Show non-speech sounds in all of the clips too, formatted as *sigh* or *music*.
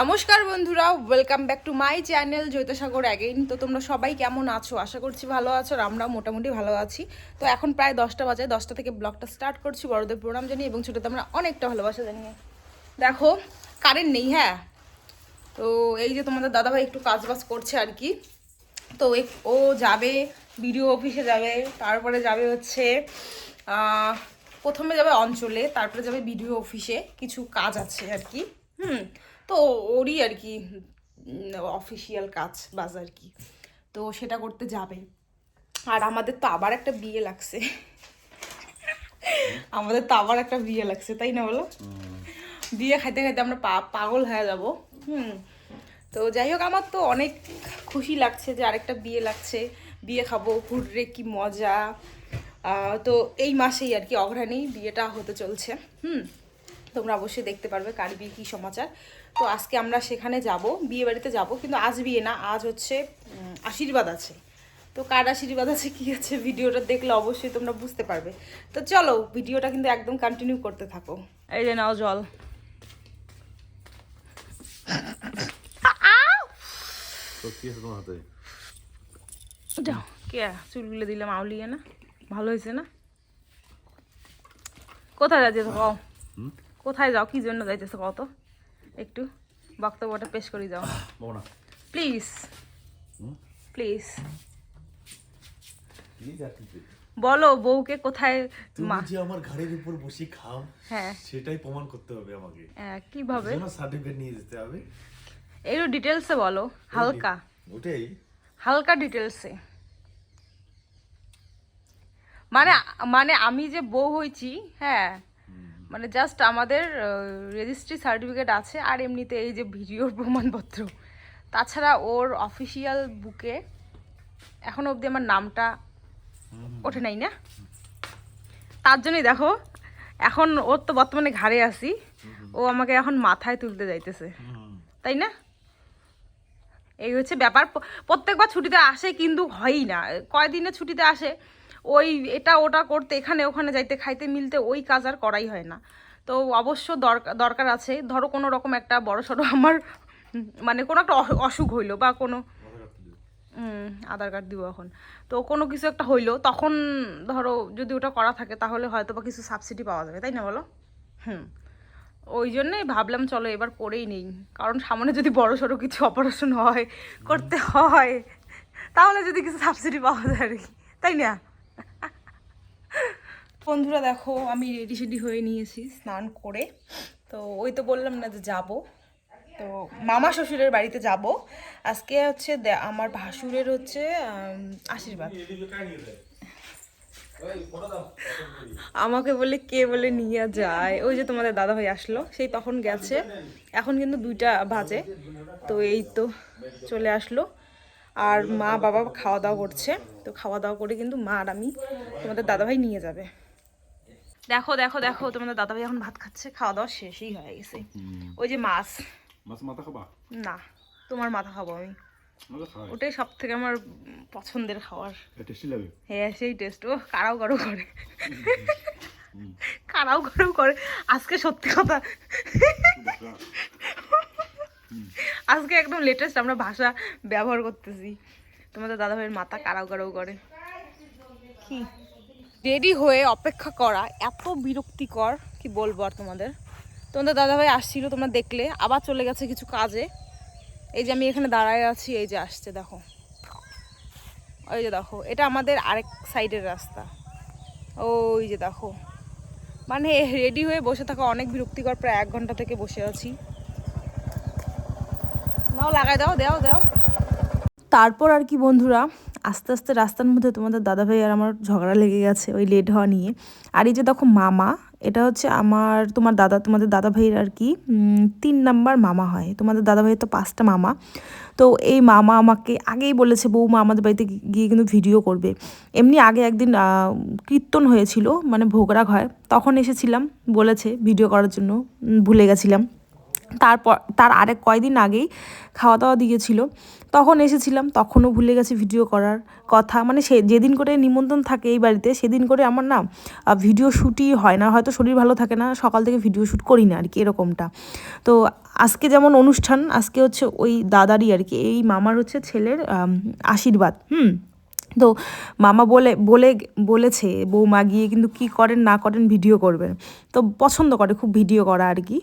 নমস্কার বন্ধুরা welcome back to my channel Jyotisagar again তো তোমরা সবাই কেমন আছো? আশা করছি ভালো আছো আর আমরাও মোটামুটি ভালো আছি। তো এখন প্রায় দশটা বাজে, দশটা থেকে ব্লগটা স্টার্ট করছি, বড়দের প্রণাম জানিয়ে এবং ছোটোতে আমরা অনেকটা ভালোবাসা জানিয়ে। দেখো কারেন্ট নেই হ্যাঁ? তো এই যে তোমাদের দাদাভাই একটু কাজ বাজ করছে আর কি। তো ও যাবে বিডিও অফিসে যাবে, তারপরে যাবে হচ্ছে প্রথমে যাবে অঞ্চলে, তারপরে যাবে বিডিও অফিসে কিছু কাজ আছে আর কি। হুম, তো ওরই আর কি অফিসিয়াল কাজ বাজ আর কি। তো সেটা করতে যাবে। আর আমাদের তো আবার একটা বিয়ে লাগছে। আমাদের তো আবার একটা বিয়ে লাগছে, তাই না বলো? বিয়ে খাইতে খাইতে আমরা পাগল হয়ে যাব। হুম, তো যাই হোক, আমার তো অনেক খুশি লাগছে যে আরেকটা বিয়ে লাগছে। বিয়ে খাব হুররে কি মজা। তো এই মাসেই আর কি অঘ্রাণেই বিয়েটা হতে চলছে। হুম তোমরা অবশ্যই দেখতে পারবে কার বিয়ে কী সমাচার। তো আজকে আমরা সেখানে যাব বিয়ে বাড়িতে যাব কিন্তু আজ বিয়ে না আজ হচ্ছে আশীর্বাদ আছে। তো কার আশীর্বাদ আছে কী আছে ভিডিওটা দেখলে অবশ্যই তোমরা বুঝতে পারবে। তো চলো ভিডিওটা কিন্তু একদম কন্টিনিউ করতে থাকো। এই যে নাও জল। যাও কে চুলগুলো দিলাম আউলিয়ে না? ভালো হয়েছে না? কোথায় যাচ্ছে? কও কোথায় যাও? কি জন্য যাইতেছ কত একটু বক্তব্যটা পেশ করে যাও। প্লিজ প্লিজ বলো বউকে কোথায় মা যে আমার ঘাড়ের উপর বসে খাও হ্যাঁ। সেটাই প্রমাণ করতে হবে আমাকে। হ্যাঁ, কীভাবে? যেন সার্টিফিকেট নিয়ে যেতে হবে। একটু ডিটেলসে বলো হালকা। ওটাই। হালকা ডিটেলসে মানে মানে আমি যে বউ হয়েছি হ্যাঁ মানে জাস্ট আমাদের রেজিস্ট্রি সার্টিফিকেট আছে আর এমনিতে এই যে ভিডিওর প্রমাণপত্র। তাছাড়া ওর অফিসিয়াল বুকে এখনও অবধি আমার নামটা ওঠে নাই না? তার জন্যই দেখো এখন ওর তো বর্তমানে ঘাড়ে আসি ও আমাকে এখন মাথায় তুলতে যাইতেছে। তাই না? এই হচ্ছে ব্যাপার প্রত্যেকবার ছুটিতে আসে কিন্তু হয়ই না। কয়দিনে ছুটিতে আসে? ওই এটা ওটা করতে, এখানে ওখানে যাইতে, খাইতে, মিলতে ওই কাজ আর করাই হয় না। তো অবশ্য দরকার আছে। ধরো কোনো রকম একটা বড় সড়ো আমার মানে কোনো একটা অসু- অসুখ হইল বা কোনো আধার কার্ড দিব এখন। তো কোনো কিছু একটা হইল, তখন ধরো যদি ওটা করা থাকে তাহলে হয়তো বা কিছু সাবসিডি পাওয়া যাবে, তাই না বলো? হুম। ওই জন্যই ভাবলাম চলো এবার করেই নেই। কারণ সামনে যদি বড় সড়ো কিছু অপারেশন হয়, করতে হয়, তাহলে যদি কিছু সাবসিডি পাওয়া যায় আর কি, তাই না? বন্ধুরা দেখো, আমি রেডি সেডি হয়ে নিয়েছি স্নান করে। তো ওই তো বললাম না যে যাব। তো মামা শ্বশুরের বাড়িতে যাব। আজকে হচ্ছে আমার ভাসুরের হচ্ছে আশীর্বাদ। আমাকে বলে কে বলে নিয়ে যায়। ওই যে তোমাদের দাদা ভাই আসলো, সেই তখন গেছে। এখন কিন্তু দুইটা বাজে। তো এই তো চলে আসলো। আর মা, বাবা খাওয়া দাওয়া করছে। তো খাওয়া দাওয়া করে কিন্তু মা আর আমি তোমাদের দাদা ভাই নিয়ে যাবে। দেখো দেখো দেখো তোমাদের দাদা ভাই এখন ভাত খাচ্ছে খাওয়া দাওয়া শেষই হয়ে গেছে। ওই যে মাছ। মাছ মাথা খাবা? না তোমার মাথা খাব আমি। ওটাই সব থেকে আমার পছন্দের খাবার। হ্যাঁ সেই টেস্ট ও কারাও কারও করে। কারাও কারও করে। আজকে সত্যি কথা। আজকে একদম লেটেস্ট আমরা ভাষা ব্যবহার করতেছি। তোমাদের দাদাভাইয়ের মাথা কারাও কারাও করে। কি? রেডি হয়ে অপেক্ষা করা এত বিরক্তিকর, কি বলব আর তোমাদের? তোমাদের দাদাভাই আসছিল, তোমরা দেখলে, আবার চলে গেছে কিছু কাজে। এই যে আমি এখানে দাঁড়ায় আছি, এই যে আসছে, দেখো। ওই যে দেখো, এটা আমাদের আরেক সাইডের রাস্তা। ওই যে দেখো। মানে রেডি হয়ে বসে থাকা অনেক বিরক্তিকর, প্রায় এক ঘণ্টা থেকে বসে আছি। নাও, লাগাই দাও দাও দাও। তারপর আর কি, বন্ধুরা? আস্তে আস্তে রাস্তার মধ্যে তোমাদের দাদাভাই আর আমার ঝগড়া লেগে গেছে, ওই লেট হওয়া নিয়ে। আর এই যে দেখো মামা, এটা হচ্ছে আমার, তোমার দাদা, তোমাদের দাদা ভাইয়ের আর কি তিন নাম্বার মামা হয়। তোমাদের দাদা ভাইয়ের তো পাঁচটা মামা। তো এই মামা আমাকে আগেই বলেছে, বৌমা আমাদের বাড়িতে গিয়ে কিন্তু ভিডিও করবে। এমনি আগে একদিন কীর্তন হয়েছিল মানে ভোগরাগ হয়। তখন এসেছিলাম, বলেছে ভিডিও করার জন্য ভুলে গেছিলাম। তারপর, তার আরেক কয়দিন আগেই খাওয়া দাওয়া দিয়েছিল। তখন এসেছিলাম, তখনও ভুলে গেছি ভিডিও করার কথা। মানে সে, যেদিন করে নিমন্ত্রণ থাকে এই বাড়িতে, সেদিন করে আমার না ভিডিও শ্যুটই হয় না। হয়তো শরীর ভালো থাকে না, সকাল থেকে ভিডিও শ্যুট করি না আর কি এরকমটা। তো আজকে যেমন অনুষ্ঠান, আজকে হচ্ছে ওই দাদারই আর কি এই মামার হচ্ছে ছেলের আশীর্বাদ, হুম? তো মামা বলে বলে, বলেছে, বৌমা গিয়ে কিন্তু কি করেন, না করেন ভিডিও করবেন। তো পছন্দ করে খুব ভিডিও করা আর কি।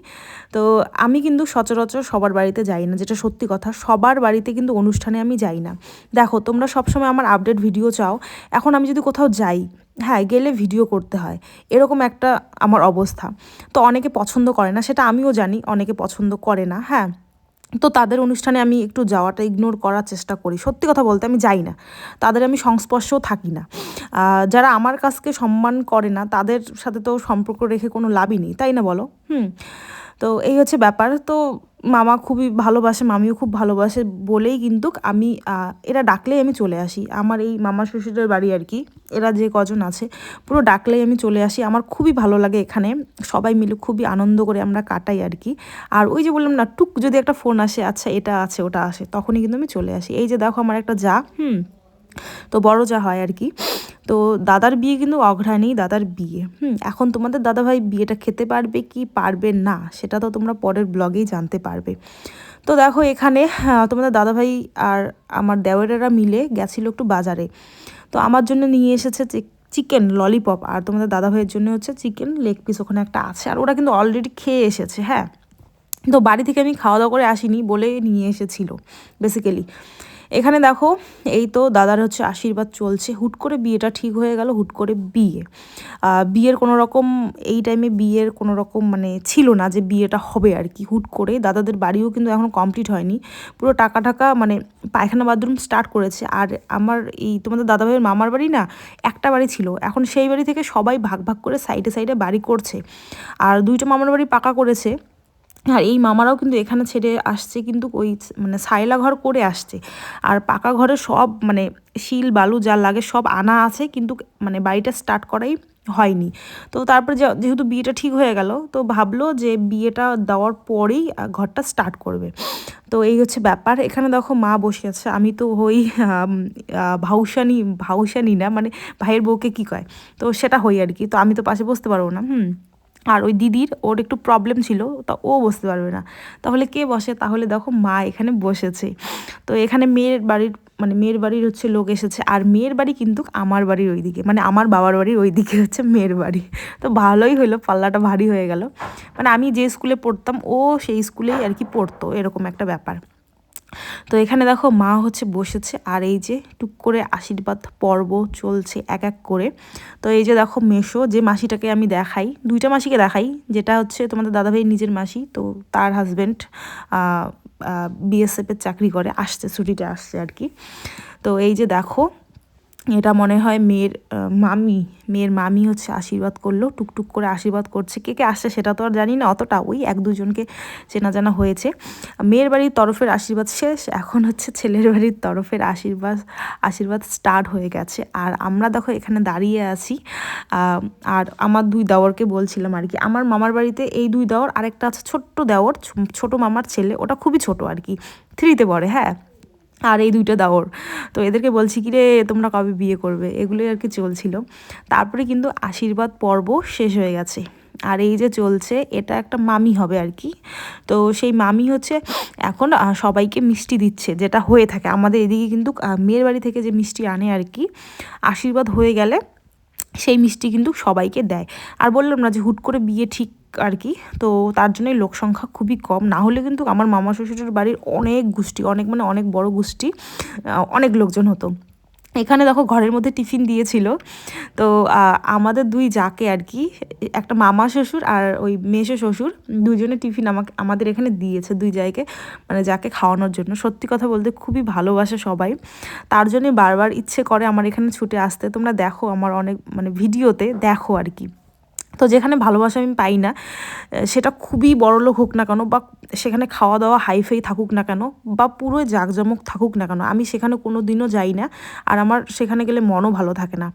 তো আমি কিন্তু সচরাচর সবার বাড়িতে যাই না, যেটা সত্যি কথা, সবার বাড়িতে কিন্তু অনুষ্ঠানে আমি যাই না। দেখো, তোমরা সবসময় আমার আপডেট ভিডিও চাও, এখন আমি যদি কোথাও যাই হ্যাঁ গেলে ভিডিও করতে হয়, এরকম একটা আমার অবস্থা। তো অনেকে পছন্দ করে না, সেটা আমিও জানি, অনেকে পছন্দ করে না হ্যাঁ। তো তাদের অনুষ্ঠানে আমি একটু যাওয়াটা ইগনোর করার চেষ্টা করি। সত্যি কথা বলতে আমি যাই না। তাদের আমি সংস্পর্শেও থাকি না। যারা আমার কাছকে সম্মান করে না, তাদের সাথে তো সম্পর্ক রেখে কোনো লাভই নেই, তাই না বলো? হুম। তো এই হচ্ছে ব্যাপার। তো মামা খুবই ভালোবাসে, মামিও খুব ভালোবাসে বলেই কিন্তু আমি এরা ডাকলেই আমি চলে আসি। আমার এই মামা শ্বশুরের বাড়ি আর কি, এরা যে কজন আছে, পুরো ডাকলেই আমি চলে আসি। আমার খুবই ভালো লাগে এখানে, সবাই মিলে খুবই আনন্দ করে আমরা কাটাই আর কি। আর ওই যে বললাম না, টুক যদি একটা ফোন আসে আচ্ছা এটা আছে, ওটা আসে, তখনই কিন্তু আমি চলে আসি। এই যে দেখো আমার একটা যা, হুম, তো বড় যা হয় আর কি। তো দাদার বিয়ে কিন্তু অঘ্রাণেই দাদার বিয়ে। হুম, এখন তোমাদের দাদাভাই বিয়েটা খেতে পারবে কি পারবে না, সেটা তো তোমরা পরের ব্লগেই জানতে পারবে। তো দেখো এখানে তোমাদের দাদাভাই আর আমার দেওয়ারেরা মিলে গেছিল একটু বাজারে। তো আমার জন্য নিয়ে এসেছে চিকেন ললিপপ, আর তোমাদের দাদাভাইয়ের জন্য হচ্ছে চিকেন লেগ পিস, ওখানে একটা আছে। আর ওরা কিন্তু অলরেডি খেয়ে এসেছে হ্যাঁ। তো বাড়ি থেকে আমি খাওয়া দাওয়া করে আসিনি বলে নিয়ে এসেছিল বেসিক্যালি এখানে দেখো, এই তো দাদার হচ্ছে আশীর্বাদ চলছে। হুট করে বিয়েটা ঠিক হয়ে গেল, হুট করে বিয়ে। বিয়ের কোনো রকম, এই টাইমে বিয়ের কোনো রকম মানে ছিল না যে বিয়েটা হবে আর কি। হুট করে দাদাদের বাড়িও কিন্তু এখন কমপ্লিট হয়নি। পুরো টাকা টাকা মানে পায়খানা বাথরুম স্টার্ট করেছে। আর আমার এই তোমাদের দাদাভাইয়ের মামার বাড়ি না, একটা বাড়ি ছিল। এখন সেই বাড়ি থেকে সবাই ভাগ ভাগ করে সাইডে সাইডে বাড়ি করছে। আর দুইটা মামার বাড়ি পাকা করেছে। আর এই মামারাও কিন্তু এখানে ছেড়ে আসছে, কিন্তু ওই মানে সাইলা ঘর করে আসছে। আর পাকা ঘরে সব মানে শিল, বালু যা লাগে সব আনা আছে, কিন্তু মানে বাড়িটা স্টার্ট করাই হয়নি। তো তারপরে যেহেতু বিয়েটা ঠিক হয়ে গেল, তো ভাবলো যে বিয়েটা দেওয়ার পরেই ঘরটা স্টার্ট করবে। তো এই হচ্ছে ব্যাপার। এখানে দেখো মা বসে আছে। আমি তো হই ভাউসানি ভাউসানি না মানে ভাইয়ের বউকে কী কয়? তো সেটা হই আর কি। তো আমি তো পাশে বসতে পারব না, হুম। আর ওই দিদির ওর একটু প্রবলেম ছিল, তা ও বসতে পারবে না। তাহলে কে বসে? তাহলে দেখো মা এখানে বসেছে। তো এখানে মেয়ের বাড়ির মানে মেয়ের বাড়ির হচ্ছে লোক এসেছে, আর মেয়ের বাড়ি কিন্তু আমার বাড়ির ওইদিকে মানে আমার বাবার বাড়ির ওইদিকে হচ্ছে মেয়ের বাড়ি। তো ভালোই হলো, পাল্লাটা ভারী হয়ে গেল। মানে আমি যে স্কুলে পড়তাম, ও সেই স্কুলেই আর কি পড়তো, এরকম একটা ব্যাপার। তো এখানে দেখো মা হচ্ছে বসেছে, আর এই যে টুক করে আশীর্বাদ পর্ব চলছে এক এক করে। তো এই যে দেখো মেশো যে মাসিটাকে আমি দেখাই, দুইটা মাসিকে দেখাই, যেটা হচ্ছে তোমাদের দাদাভাই নিজের মাসি, তো তার হাজব্যান্ড বিএসএফের চাকরি করে, আসছে ছুটিটা আসছে আর কি। তো এই যে দেখো এটা মনে হয় মেয়ের মামি মেয়ের মামি হচ্ছে আশীর্বাদ করল, টুকটুক করে আশীর্বাদ করছে। কে কে আসছে সেটা তো আর জানি না, অতটা ওই এক দুজনকে চেনা জানা হয়েছে। মেয়ের বাড়ির তরফের আশীর্বাদ শেষ, এখন হচ্ছে ছেলের বাড়ির তরফের আশীর্বাদ আশীর্বাদ স্টার্ট হয়ে গেছে। আর আমরা দেখো এখানে দাঁড়িয়ে আছি আর আমার দুই দেওরকে বলছিলাম আর কি, আমার মামার বাড়িতে এই দুই দেওর, আরেকটা আছে ছোট্ট দেওর ছো- ছোট মামার ছেলে, ওটা খুবই ছোট আর কি থ্রিতে পড়ে হ্যাঁ? আর এই দুইটা দাওর তো এদেরকে বলছি কি রে তোমরা কবে বিয়ে করবে? এগুলোই আর কি চলছিল। তারপরে কিন্তু আশীর্বাদ পর্ব শেষ হয়ে গেছে। আর এই যে চলছে, এটা একটা মামি হবে আর কি। তো সেই মামি হচ্ছে, এখন সবাইকে মিষ্টি দিচ্ছে, যেটা হয়ে থাকে। আমাদের এদিকে কিন্তু মেয়ের বাড়ি থেকে যে মিষ্টি আনে আর কি, আশীর্বাদ হয়ে গেলে সেই মিষ্টি কিন্তু সবাইকে দেয়। আর বললাম না যে হুট করে বিয়ে ঠিক আর কি, তো তার জন্যই লোক সংখ্যা খুবই কম। না হলে কিন্তু আমার মামা শ্বশুরের বাড়ির অনেক গোষ্ঠী, অনেক মানে অনেক বড় গোষ্ঠী অনেক লোকজন হতো। এখানে দেখো ঘরের মধ্যে টিফিন দিয়েছিল। তো আমাদের দুই যাকে আর কি, একটা মামা শ্বশুর আর ওই মেসো শ্বশুর, দুজনে টিফিন আমাকে, আমাদের এখানে দিয়েছে দুই জায়গায় মানে যাকে খাওয়ানোর জন্য। সত্যি কথা বলতে খুবই ভালোবাসে সবাই। তার জন্যে বারবার ইচ্ছে করে আমার এখানে ছুটে আসতে। তোমরা দেখো আমার অনেক মানে ভিডিওতে দেখো আর কি। তো যেখানে ভালোবাসা আমি পাই না সেটা খুবই বড় লোক হোক না কেন বা সেখানে খাওয়া দাওয়া হাইফাই থাকুক না কেন বা পুরো জাঁকজমক থাকুক না কেন, আমি সেখানে কোনো দিনও যাই না আর আমার সেখানে গেলে মনও ভালো থাকে না।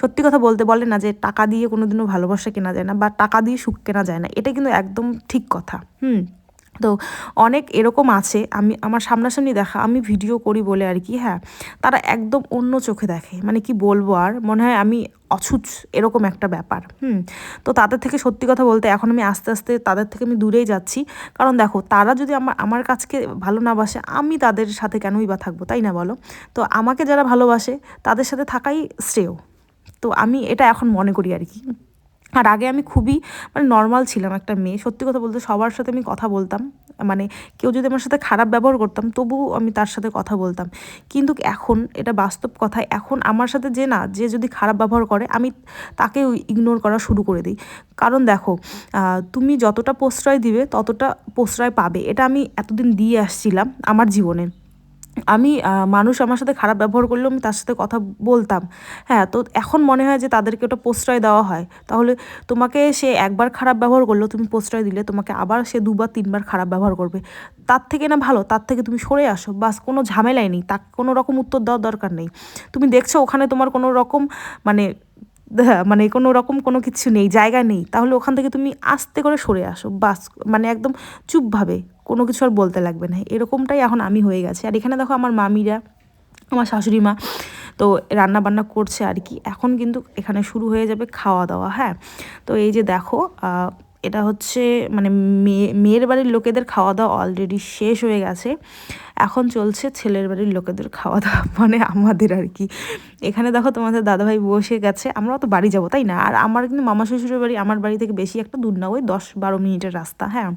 সত্যি কথা বলতে বলে না যে টাকা দিয়ে কোনো দিনও ভালোবাসা কেনা যায় না বা টাকা দিয়ে সুখ কেনা যায় না, এটা কিন্তু একদম ঠিক কথা। হুম। তো অনেক এরকম আছে, আমি, আমার সামনাসামনি দেখা, আমি ভিডিও করি বলে আর কি হ্যাঁ তারা একদম অন্য চোখে দেখে মানে কি বলব আর, মনে হয় আমি অছুচ এরকম একটা ব্যাপার, হুম, তো তাদের থেকে সত্যি কথা বলতে এখন আমি আস্তে আস্তে তাদের থেকে আমি দূরেই যাচ্ছি, কারণ দেখো, তারা যদি আমার আমার কাছকে ভালো না বাসে, আমি তাদের সাথে কেনই বা থাকব, তাই না বলো? তো আমাকে যারা ভালোবাসে, তাদের সাথে থাকাই শ্রেয়, তো আমি এটা এখন মনে করি আর কি। আর আগে আমি খুবই মানে নর্মাল ছিলাম একটা মেয়ে। সত্যি কথা বলতে সবার সাথে আমি কথা বলতাম। মানে কেউ যদি আমার সাথে খারাপ ব্যবহার করতাম, তবুও আমি তার সাথে কথা বলতাম। কিন্তু এখন এটা বাস্তব কথা, এখন আমার সাথে যে না, যে যদি খারাপ ব্যবহার করে, আমি তাকে ইগনোর করা শুরু করে দিই। কারণ দেখো তুমি যতটা প্রশ্রয় দিবে, ততটা প্রশ্রয় পাবে। এটা আমি এতদিন দিয়ে আসছিলাম আমার জীবনে। আমি মানুষ আমার সাথে খারাপ ব্যবহার করলেও আমি তার সাথে কথা বলতাম। হ্যাঁ তো এখন মনে হয় যে তাদেরকে ওটা প্রশ্রয় দেওয়া হয়। তাহলে তোমাকে সে একবার খারাপ ব্যবহার করল, তুমি প্রশ্রয় দিলে, তোমাকে আবার সে দুবার, তিনবার খারাপ ব্যবহার করবে। তার থেকে না ভালো, তার থেকে তুমি সরে আসো। বাস, কোনো ঝামেলাই নেই। তাকে কোনো রকম উত্তর দেওয়ার দরকার নেই। তুমি দেখছ ওখানে তোমার কোনো রকম মানে মানে কোনো রকম কোনো কিছু নেই, জায়গা নেই, তাহলে ওখান থেকে তুমি আস্তে করে সরে আসো, বাস মানে একদম চুপভাবে, কোনো কিছু আর বলতে লাগবে না। এরকমটাই এখন আমি হয়ে গেছি। আর এখানে দেখো আমার মামিরা, আমার শাশুড়ি মা, তো রান্না বান্না করছে আর কি। এখন কিন্তু এখানে শুরু হয়ে যাবে খাওয়া দাওয়া হ্যাঁ? তো এই যে দেখো এটা হচ্ছে মানে মেয়ে মেয়ের বাড়ির লোকেদের খাওয়া দাওয়া অলরেডি শেষ হয়ে গেছে। এখন চলছে ছেলের বাড়ির লোকেদের খাওয়া দাওয়া *laughs* মানে আমাদের আর কি। এখানে দেখো তোমাদের দাদাভাই বসে গেছে আমরাও তো বাড়ি যাব, তাই না? আর আমার কিন্তু মামা শ্বশুরের বাড়ি, আমার বাড়ি থেকে বেশি একটা দূর না, ওই দশ বারো মিনিটের রাস্তা হ্যাঁ?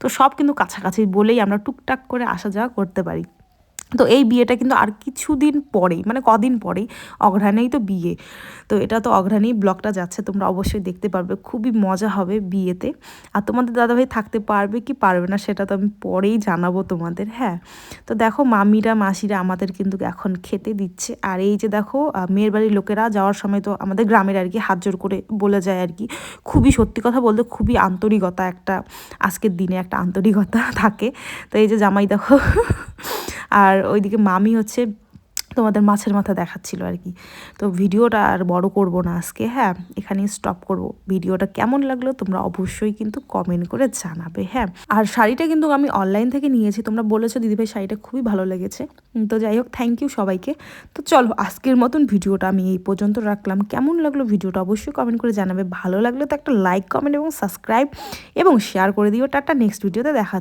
তো সব কিন্তু কাছাকাছি বলেই আমরা টুকটাক করে আসা যাওয়া করতে পারি। তো এই বিয়েটা কিন্তু আর কিছুদিন পরেই মানে কদিন পরেই অঘ্রাণেই তো বিয়ে। তো এটা তো অঘ্রাণেই ব্লগটা যাচ্ছে, তোমরা অবশ্যই দেখতে পারবে, খুবই মজা হবে বিয়েতে। আর তোমাদের দাদাভাই থাকতে পারবে কি পারবে না সেটা তো আমি পরেই জানাব তোমাদের হ্যাঁ। তো দেখো মামিরা, মাসিরা আমাদের কিন্তু এখন খেতে দিচ্ছে। আর এই যে দেখো মেয়ের বাড়ির লোকেরা যাওয়ার সময় তো আমাদের গ্রামের আর কি হাত জোর করে বলে যায় আর কি। খুবই সত্যি কথা বলতে খুবই আন্তরিকতা একটা, আজকের দিনে একটা আন্তরিকতা *laughs* থাকে। তো এই যে জামাই দেখো আর ওইদিকে মামি হচ্ছে তোমাদের মাছের মাথা দেখাচ্ছিল আর কি। তো ভিডিওটা আর বড় করব না আজকে হ্যাঁ এখানেই স্টপ করব। ভিডিওটা কেমন লাগল তোমরা অবশ্যই কিন্তু কমেন্ট করে জানাবে হ্যাঁ। আর শাড়িটা কিন্তু আমি অনলাইন থেকে নিয়েছি, তোমরা বলেছ দিদিভাই শাড়িটা খুবই ভালো লেগেছে। তো যাই হোক থ্যাংক ইউ সবাইকে। তো চলো, আজকের মতন ভিডিওটা আমি এই পর্যন্ত রাখলাম। কেমন লাগল ভিডিওটা অবশ্যই কমেন্ট করে জানাবে। ভালো লাগলে তো একটা লাইক কমেন্ট এবং সাবস্ক্রাইব এবং শেয়ার করে দিও। টাটা নেক্সট ভিডিওতে দেখা